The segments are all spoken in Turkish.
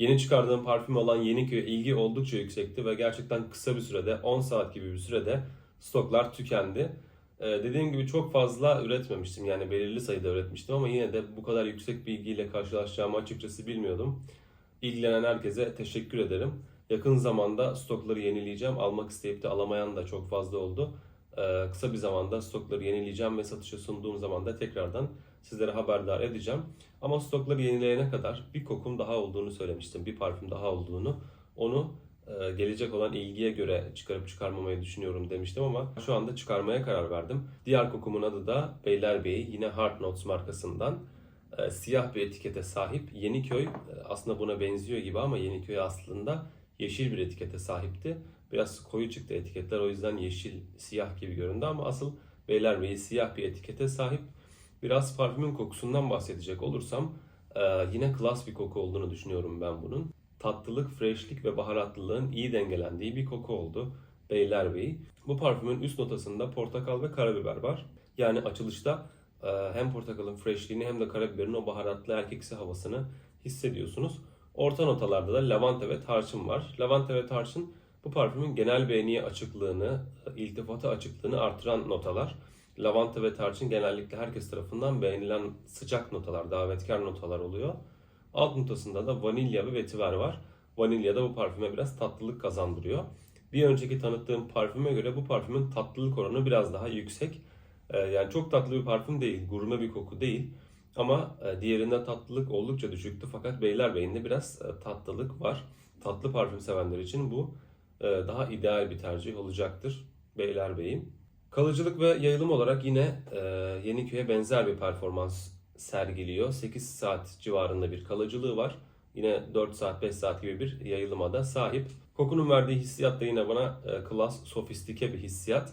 Yeni çıkardığım parfüm olan Yeniköy'e ilgi oldukça yüksekti ve gerçekten kısa bir sürede 10 saat gibi bir sürede stoklar tükendi. Ee, dediğim gibi çok fazla üretmemiştim yani belirli sayıda üretmiştim ama yine de bu kadar yüksek bir ilgiyle karşılaşacağımı açıkçası bilmiyordum. İlgilenen herkese teşekkür ederim. Yakın zamanda stokları yenileyeceğim. Almak isteyip de alamayan da çok fazla oldu. Ee, kısa bir zamanda stokları yenileyeceğim ve satışa sunduğum zaman da tekrardan sizlere haberdar edeceğim. Ama stokları yenileyene kadar bir kokum daha olduğunu söylemiştim. Bir parfüm daha olduğunu. Onu e, gelecek olan ilgiye göre çıkarıp çıkarmamayı düşünüyorum demiştim ama şu anda çıkarmaya karar verdim. Diğer kokumun adı da Beylerbeyi yine Hard Notes markasından e, siyah bir etikete sahip Yeniköy. E, aslında buna benziyor gibi ama Yeniköy aslında yeşil bir etikete sahipti. Biraz koyu çıktı etiketler o yüzden yeşil siyah gibi göründü ama asıl Beylerbeyi siyah bir etikete sahip. Biraz parfümün kokusundan bahsedecek olursam e, yine klas bir koku olduğunu düşünüyorum ben bunun. Tatlılık, freshlik ve baharatlılığın iyi dengelendiği bir koku oldu. Beylerbeyi. Bu parfümün üst notasında portakal ve karabiber var. Yani açılışta e, hem portakalın freshliğini hem de karabiberin o baharatlı erkeksi havasını hissediyorsunuz. Orta notalarda da lavanta ve tarçın var. Lavanta ve tarçın bu parfümün genel beğeniye açıklığını, iltifata açıklığını artıran notalar. Lavanta ve tarçın genellikle herkes tarafından beğenilen sıcak notalar, davetkar notalar oluyor. Alt notasında da vanilya ve vetiver var. Vanilya da bu parfüme biraz tatlılık kazandırıyor. Bir önceki tanıttığım parfüme göre bu parfümün tatlılık oranı biraz daha yüksek. Ee, yani çok tatlı bir parfüm değil, gurme bir koku değil. Ama e, diğerinde tatlılık oldukça düşüktü. Fakat Beylerbeyi'nde biraz e, tatlılık var. Tatlı parfüm sevenler için bu e, daha ideal bir tercih olacaktır Beylerbeyi. Kalıcılık ve yayılım olarak yine e, Yeniköy'e benzer bir performans sergiliyor. 8 saat civarında bir kalıcılığı var. Yine 4 saat 5 saat gibi bir yayılıma da sahip. Kokunun verdiği hissiyat da yine bana e, klas, sofistike bir hissiyat.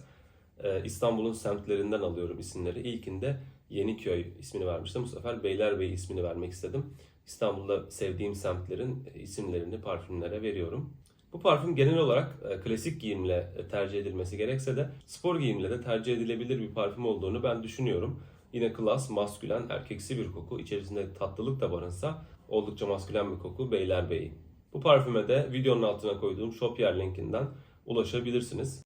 E, İstanbul'un semtlerinden alıyorum isimleri. İlkinde Yeniköy ismini vermiştim. Bu sefer Beylerbeyi ismini vermek istedim. İstanbul'da sevdiğim semtlerin isimlerini parfümlere veriyorum. Bu parfüm genel olarak e, klasik giyimle e, tercih edilmesi gerekse de spor giyimle de tercih edilebilir bir parfüm olduğunu ben düşünüyorum. Yine klas, maskülen, erkeksi bir koku. İçerisinde tatlılık da barınsa oldukça maskülen bir koku Beylerbeyi. Bu parfüme de videonun altına koyduğum Shopier linkinden ulaşabilirsiniz.